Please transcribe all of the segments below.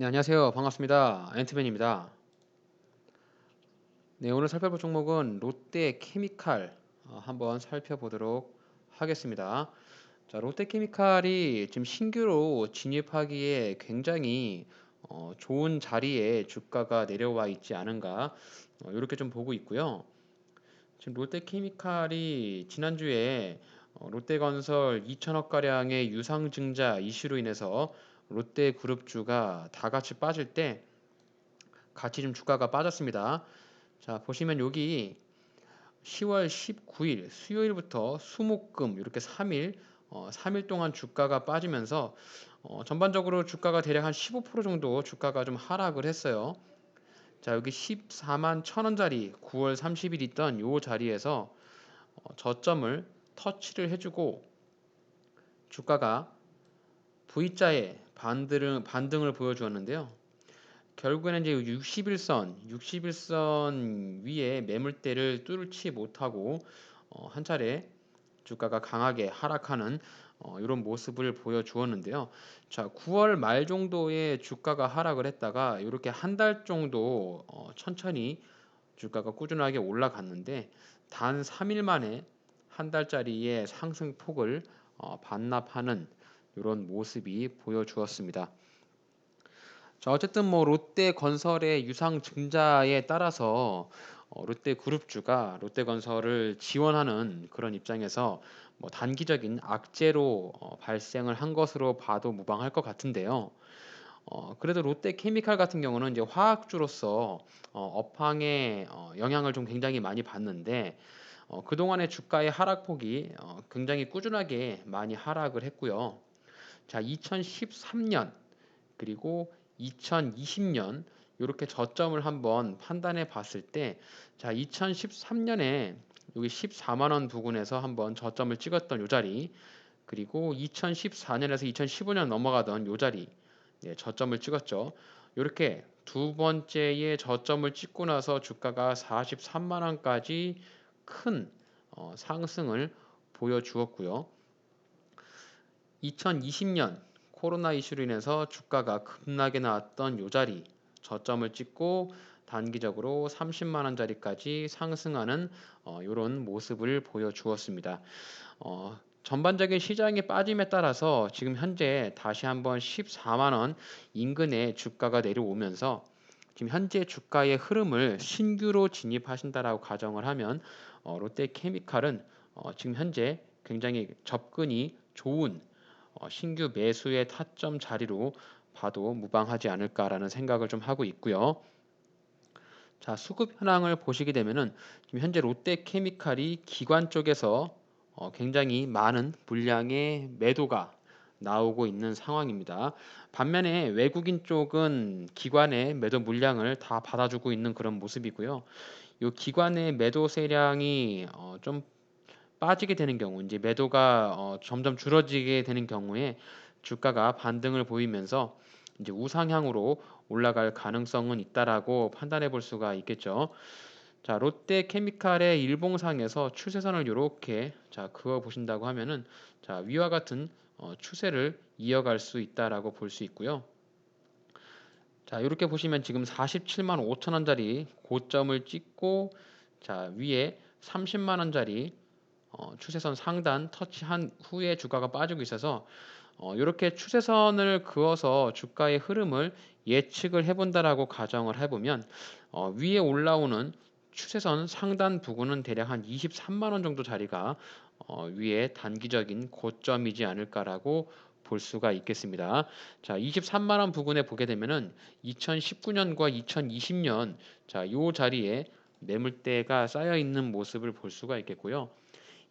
네, 안녕하세요. 반갑습니다. 앤트맨입니다. 네, 오늘 살펴볼 종목은 롯데 케미칼 어, 한번 살펴보도록 하겠습니다. 자, 롯데 케미칼이 지금 신규로 진입하기에 굉장히 어, 좋은 자리에 주가가 내려와 있지 않은가 어, 이렇게 좀 보고 있고요. 지금 롯데 케미칼이 지난주에 어, 롯데건설 2천억 가량의 유상증자 이슈로 인해서 롯데 그룹주가 다 같이 빠질 때 같이 좀 주가가 빠졌습니다. 자 보시면 여기 10월 19일 수요일부터 수목금 이렇게 3일 어, 3일 동안 주가가 빠지면서 어, 전반적으로 주가가 대략 한 15% 정도 주가가 좀 하락을 했어요. 자 여기 14만 1천원짜리 9월 30일 있던 요 자리에서 어, 저점을 터치를 해주고 주가가 V자에 반등을, 반등을 보여주었는데요. 결국에는 이제 61선, 61선 위에 매물대를 뚫지 못하고 어, 한 차례 주가가 강하게 하락하는 어, 이런 모습을 보여주었는데요. 자, 9월 말 정도에 주가가 하락을 했다가 이렇게 한 달 정도 어, 천천히 주가가 꾸준하게 올라갔는데 단 3일 만에 한 달짜리의 상승폭을 어, 반납하는 이런 모습이 보여주었습니다. 자, 어쨌든 뭐 롯데 건설의 유상 증자에 따라서 어, 롯데 그룹주가 롯데 건설을 지원하는 그런 입장에서 뭐 단기적인 악재로 어, 발생을 한 것으로 봐도 무방할 것 같은데요. 어, 그래도 롯데 케미칼 같은 경우는 이제 화학주로서 어, 업황에 어, 영향을 좀 굉장히 많이 받는데 어, 그동안의 주가의 하락폭이 어, 굉장히 꾸준하게 많이 하락을 했고요. 자, 2013년 그리고 2020년 이렇게 저점을 한번 판단해 봤을 때, 자, 2013년에 여기 14만 원 부근에서 한번 저점을 찍었던 요 자리, 그리고 2014년에서 2015년 넘어가던 요 자리, 네, 저점을 찍었죠. 이렇게 두 번째의 저점을 찍고 나서 주가가 43만 원까지 큰 어, 상승을 보여주었고요. 2020년 코로나 이슈로 인해서 주가가 급락에 나왔던 요 자리 저점을 찍고 단기적으로 30만 원짜리까지 상승하는 어, 이런 모습을 보여주었습니다. 어, 전반적인 시장의 빠짐에 따라서 지금 현재 다시 한번 14만 원 인근의 주가가 내려오면서 지금 현재 주가의 흐름을 신규로 진입하신다라고 가정을 하면 어, 롯데케미칼은 어, 지금 현재 굉장히 접근이 좋은 어, 신규 매수의 타점 자리로 봐도 무방하지 않을까라는 생각을 좀 하고 있고요. 자, 수급 현황을 보시게 되면은 지금 현재 롯데케미칼이 기관 쪽에서 어, 굉장히 많은 물량의 매도가 나오고 있는 상황입니다. 반면에 외국인 쪽은 기관의 매도 물량을 다 받아주고 있는 그런 모습이고요. 이 기관의 매도 세량이 어, 좀 빠지게 되는 경우, 이제 매도가 어, 점점 줄어지게 되는 경우에 주가가 반등을 보이면서 이제 우상향으로 올라갈 가능성은 있다라고 판단해 볼 수가 있겠죠. 자, 롯데 케미칼의 일봉상에서 추세선을 이렇게 자 그어 보신다고 하면은 자 위와 같은 어, 추세를 이어갈 수 있다라고 볼 수 있고요. 자 이렇게 보시면 지금 47만 5천 원짜리 고점을 찍고 자 위에 30만 원짜리 어, 추세선 상단 터치한 후에 주가가 빠지고 있어서 어, 이렇게 추세선을 그어서 주가의 흐름을 예측을 해본다라고 가정을 해보면 어, 위에 올라오는 추세선 상단 부근은 대략 한 23만 원 정도 자리가 어, 위에 단기적인 고점이지 않을까라고 볼 수가 있겠습니다. 자, 23만 원 부근에 보게 되면은 2019년과 2020년 자, 요 자리에 매물대가 쌓여 있는 모습을 볼 수가 있겠고요.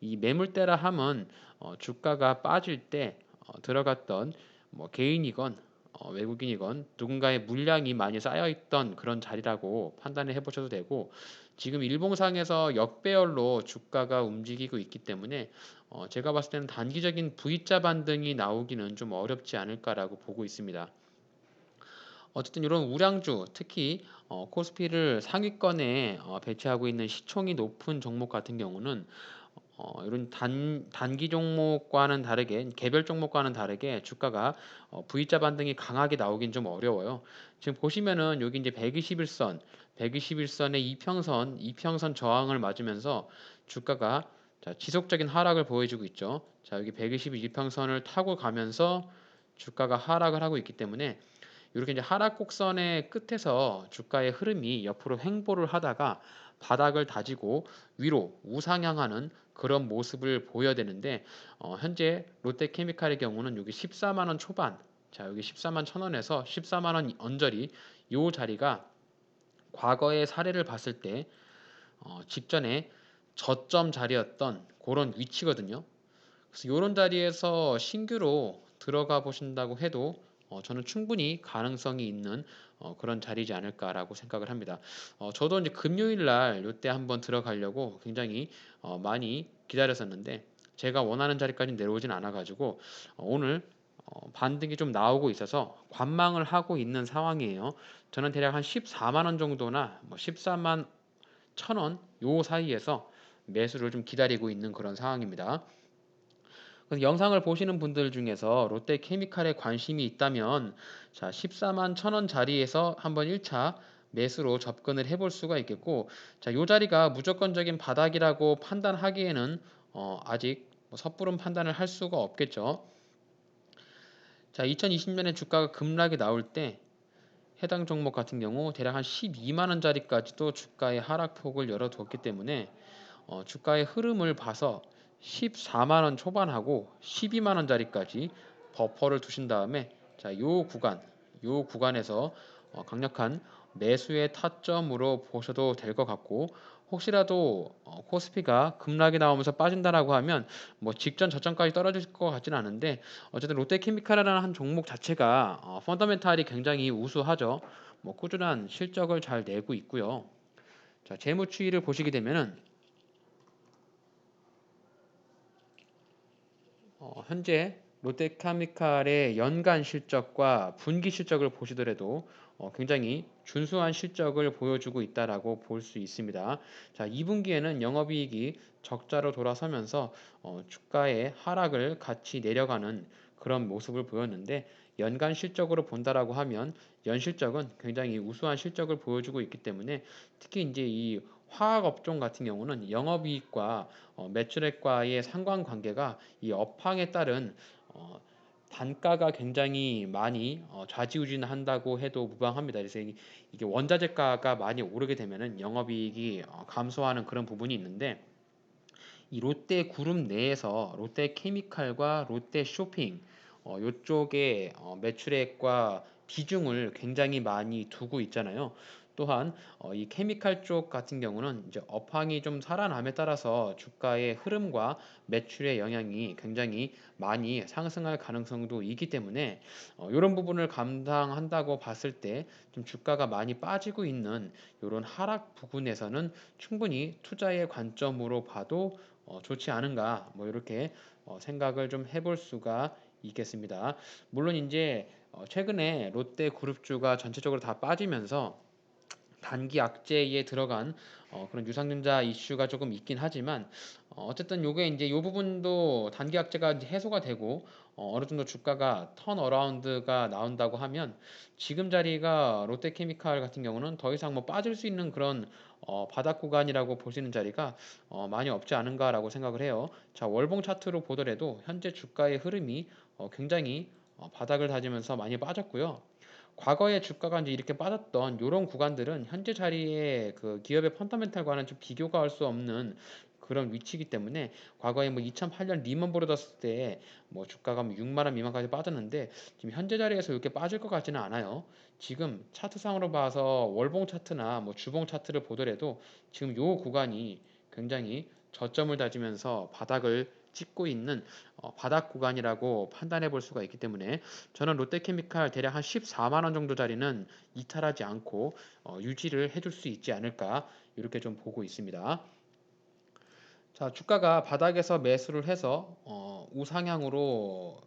이 매물대라 함은 어, 주가가 빠질 때 어, 들어갔던 뭐 개인이건 어, 외국인이건 누군가의 물량이 많이 쌓여 있던 그런 자리라고 판단을 해보셔도 되고 지금 일봉상에서 역배열로 주가가 움직이고 있기 때문에 어, 제가 봤을 때는 단기적인 V자 반등이 나오기는 좀 어렵지 않을까라고 보고 있습니다. 어쨌든 이런 우량주 특히 어, 코스피를 상위권에 어, 배치하고 있는 시총이 높은 종목 같은 경우는 어, 이런 단, 단기 종목과는 다르게 개별 종목과는 다르게 주가가 어, V자 반등이 강하게 나오긴 좀 어려워요. 지금 보시면은 여기 이제 121선, 121선의 이평선, 이평선 저항을 맞으면서 주가가 자, 지속적인 하락을 보여주고 있죠. 자, 여기 121평선을 타고 가면서 주가가 하락을 하고 있기 때문에 이렇게 이제 하락 곡선의 끝에서 주가의 흐름이 옆으로 횡보를 하다가 바닥을 다지고 위로 우상향하는 그런 모습을 보여야 되는데 어, 현재 롯데케미칼의 경우는 여기 14만 원 초반 자 여기 14만 천 원에서 14만 원 언저리 요 자리가 과거의 사례를 봤을 때 어, 직전에 저점 자리였던 그런 위치거든요. 그래서 이런 자리에서 신규로 들어가 보신다고 해도 어, 저는 충분히 가능성이 있는 어, 그런 자리지 않을까라고 생각을 합니다. 어, 저도 이제 금요일 날 이때 한번 들어가려고 굉장히 어, 많이 기다렸었는데 제가 원하는 자리까지 내려오진 않아가지고 어, 오늘 어, 반등이 좀 나오고 있어서 관망을 하고 있는 상황이에요. 저는 대략 한 14만 원 정도나 뭐 14만 천원요 사이에서 매수를 좀 기다리고 있는 그런 상황입니다. 영상을 보시는 분들 중에서 롯데 케미칼에 관심이 있다면 자 14만 천 원 자리에서 한번 1차 매수로 접근을 해볼 수가 있겠고 자요 자리가 무조건적인 바닥이라고 판단하기에는 어, 아직 뭐 섣부른 판단을 할 수가 없겠죠. 자 2020년에 주가가 급락이 나올 때 해당 종목 같은 경우 대략 한 12만 원짜리까지도 주가의 하락폭을 열어뒀기 때문에 어, 주가의 흐름을 봐서 14만 원 초반하고 12만 원짜리까지 버퍼를 두신 다음에 자, 요 구간, 요 구간에서 어, 강력한 매수의 타점으로 보셔도 될 것 같고 혹시라도 어, 코스피가 급락이 나오면서 빠진다라고 하면 뭐 직전 저점까지 떨어질 것 같지는 않은데 어쨌든 롯데케미칼이라는 한 종목 자체가 어, 펀더멘탈이 굉장히 우수하죠. 뭐 꾸준한 실적을 잘 내고 있고요. 자, 재무 추이를 보시게 되면은 어, 현재 롯데케미칼의 연간 실적과 분기 실적을 보시더라도 어, 굉장히 준수한 실적을 보여주고 있다라고 볼 수 있습니다. 자, 2분기에는 영업이익이 적자로 돌아서면서 어, 주가의 하락을 같이 내려가는 그런 모습을 보였는데 연간 실적으로 본다라고 하면 연실적은 굉장히 우수한 실적을 보여주고 있기 때문에 특히 이제 이 화학 업종 같은 경우는 영업이익과 어, 매출액과의 상관관계가 이 업황에 따른 어, 단가가 굉장히 많이 어, 좌지우지한다고 해도 무방합니다. 그래서 이게 원자재가가 많이 오르게 되면은 영업이익이 어, 감소하는 그런 부분이 있는데 이 롯데 그룹 내에서 롯데 케미칼과 롯데 쇼핑 어, 이쪽에 어, 매출액과 비중을 굉장히 많이 두고 있잖아요. 또한 어, 이 케미칼 쪽 같은 경우는 이제 업황이 좀 살아남에 따라서 주가의 흐름과 매출의 영향이 굉장히 많이 상승할 가능성도 있기 때문에 어, 이런 부분을 감당한다고 봤을 때 좀 주가가 많이 빠지고 있는 이런 하락 부분에서는 충분히 투자의 관점으로 봐도 어, 좋지 않은가 뭐 이렇게 어, 생각을 좀 해볼 수가 있겠습니다. 물론 이제 어, 최근에 롯데 그룹주가 전체적으로 다 빠지면서 단기 악재에 들어간 어, 그런 유상증자 이슈가 조금 있긴 하지만 어, 쨌든 요게 이제 요 부분도 단기 악재가 이제 해소가 되고 어, 어느 정도 주가가 턴 어라운드가 나온다고 하면 지금 자리가 롯데케미칼 같은 경우는 더 이상 뭐 빠질 수 있는 그런 어, 바닥 구간이라고 있는 자리가 어, 많이 없지 않은가라고 생각을 해요. 자 월봉 차트로 보더라도 현재 주가의 흐름이 어, 굉장히 어, 바닥을 다지면서 많이 빠졌고요. 과거에 주가가 이제 이렇게 빠졌던 이런 구간들은 현재 자리에 그 기업의 펀더멘탈과는 좀 비교가 할 수 없는 그런 위치이기 때문에 과거에 뭐 2008년 리먼 브로더스 때 뭐 주가가 뭐 6만 원 미만까지 빠졌는데 지금 현재 자리에서 이렇게 빠질 것 같지는 않아요. 지금 차트상으로 봐서 월봉 차트나 뭐 주봉 차트를 보더라도 지금 요 구간이 굉장히 저점을 다지면서 바닥을 찍고 있는 어, 바닥 구간이라고 판단해 볼 수가 있기 때문에 저는 롯데케미칼 대략 한 14만 원 정도 자리는 이탈하지 않고 어, 유지를 해줄 수 있지 않을까 이렇게 좀 보고 있습니다. 자 주가가 바닥에서 매수를 해서 어, 우상향으로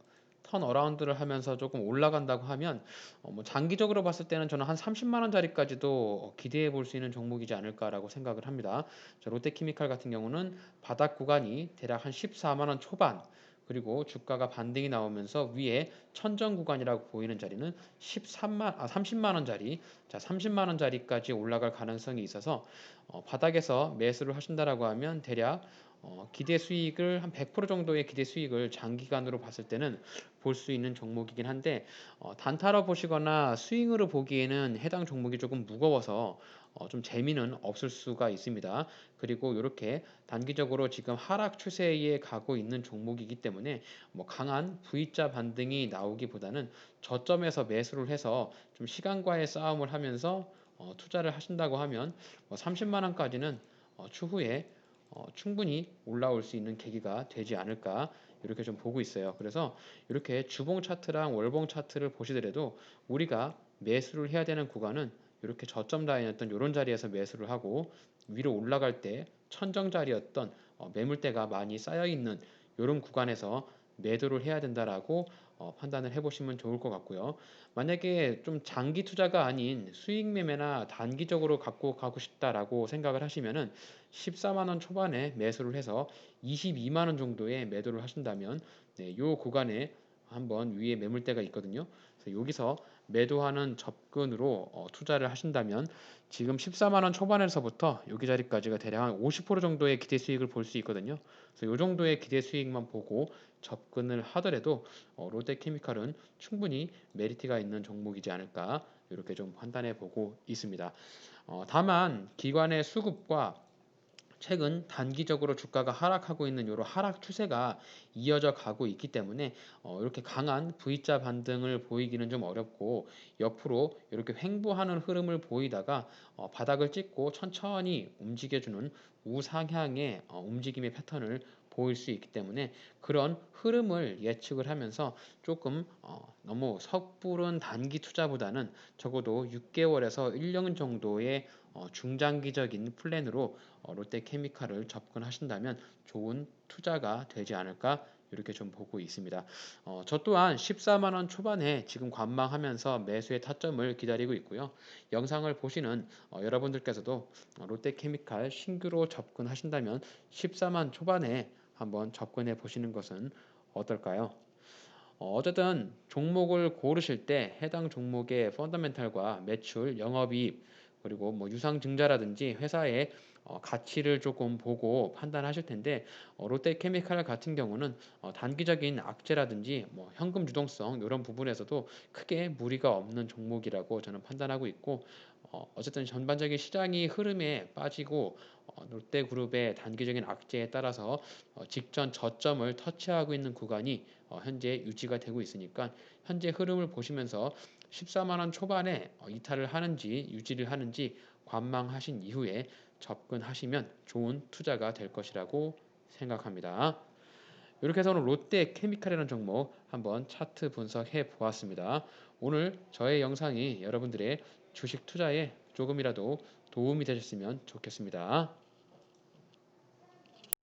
턴어라운드를 하면서 조금 올라간다고 하면 어, 뭐 장기적으로 봤을 때는 저는 한 30만 원짜리까지도 기대해 볼 수 있는 종목이지 않을까라고 생각을 합니다. 자, 롯데케미칼 같은 경우는 바닥 구간이 대략 한 14만 원 초반 그리고 주가가 반등이 나오면서 위에 천정 구간이라고 보이는 자리는 13만 아 30만 원짜리 자 30만 원짜리까지 올라갈 가능성이 있어서 어, 바닥에서 매수를 하신다라고 하면 대략 어, 기대 수익을 한 100% 정도의 기대 수익을 장기간으로 봤을 때는 볼 수 있는 종목이긴 한데 어, 단타로 보시거나 스윙으로 보기에는 해당 종목이 조금 무거워서 어, 좀 재미는 없을 수가 있습니다. 그리고 이렇게 단기적으로 지금 하락 추세에 가고 있는 종목이기 때문에 뭐 강한 V자 반등이 나오기보다는 저점에서 매수를 해서 좀 시간과의 싸움을 하면서 어, 투자를 하신다고 하면 뭐 30만 원까지는 어, 추후에 어, 충분히 올라올 수 있는 계기가 되지 않을까 이렇게 좀 보고 있어요. 그래서 이렇게 주봉 차트랑 월봉 차트를 보시더라도 우리가 매수를 해야 되는 구간은 이렇게 저점 라인이었던 이런 자리에서 매수를 하고 위로 올라갈 때 천정 자리였던 어, 매물대가 많이 쌓여 있는 이런 구간에서 매도를 해야 된다라고 어, 판단을 해보시면 좋을 것 같고요. 만약에 좀 장기 투자가 아닌 수익 매매나 단기적으로 갖고 가고 싶다라고 생각을 하시면은 14만 원 초반에 매수를 해서 22만 원 정도에 매도를 하신다면 네, 요 구간에 한번 위에 매물대가 있거든요. 그래서 여기서 매도하는 접근으로 어, 투자를 하신다면 지금 14만 원 초반에서부터 여기 자리까지가 대략 한 50% 정도의 기대 수익을 볼 수 있거든요. 그래서 이 정도의 기대 수익만 보고 접근을 하더라도 어, 롯데케미칼은 충분히 메리트가 있는 종목이지 않을까 이렇게 좀 판단해 보고 있습니다. 어, 다만 기관의 수급과 최근 단기적으로 주가가 하락하고 있는 이런 하락 추세가 이어져 가고 있기 때문에 어, 이렇게 강한 V자 반등을 보이기는 좀 어렵고 옆으로 이렇게 횡보하는 흐름을 보이다가 어, 바닥을 찍고 천천히 움직여주는 우상향의 어, 움직임의 패턴을 보일 수 있기 때문에 그런 흐름을 예측을 하면서 조금 어, 너무 섣부른 단기 투자보다는 적어도 6개월에서 1년 정도의 어, 중장기적인 플랜으로 어, 롯데케미칼을 접근하신다면 좋은 투자가 되지 않을까 이렇게 좀 보고 있습니다. 어, 저 또한 14만 원 초반에 지금 관망하면서 매수의 타점을 기다리고 있고요. 영상을 보시는 어, 여러분들께서도 어, 롯데케미칼 신규로 접근하신다면 14만 초반에 한번 접근해 보시는 것은 어떨까요? 어, 어쨌든 종목을 고르실 때 해당 종목의 펀더멘탈과 매출, 영업이익 그리고 뭐 유상증자라든지 회사의 어, 가치를 조금 보고 판단하실 텐데 어, 롯데케미칼 같은 경우는 어, 단기적인 악재라든지 뭐 현금 유동성 이런 부분에서도 크게 무리가 없는 종목이라고 저는 판단하고 있고 어, 어쨌든 전반적인 시장이 흐름에 빠지고 어, 롯데그룹의 단기적인 악재에 따라서 어, 직전 저점을 터치하고 있는 구간이 어, 현재 유지가 되고 있으니까 현재 흐름을 보시면서 14만 원 초반에 어, 이탈을 하는지 유지를 하는지 관망하신 이후에 접근하시면 좋은 투자가 될 것이라고 생각합니다. 이렇게 해서 오늘 롯데 케미칼이라는 종목 한번 차트 분석해 보았습니다. 오늘 저의 영상이 여러분들의 주식 투자에 조금이라도 도움이 되셨으면 좋겠습니다.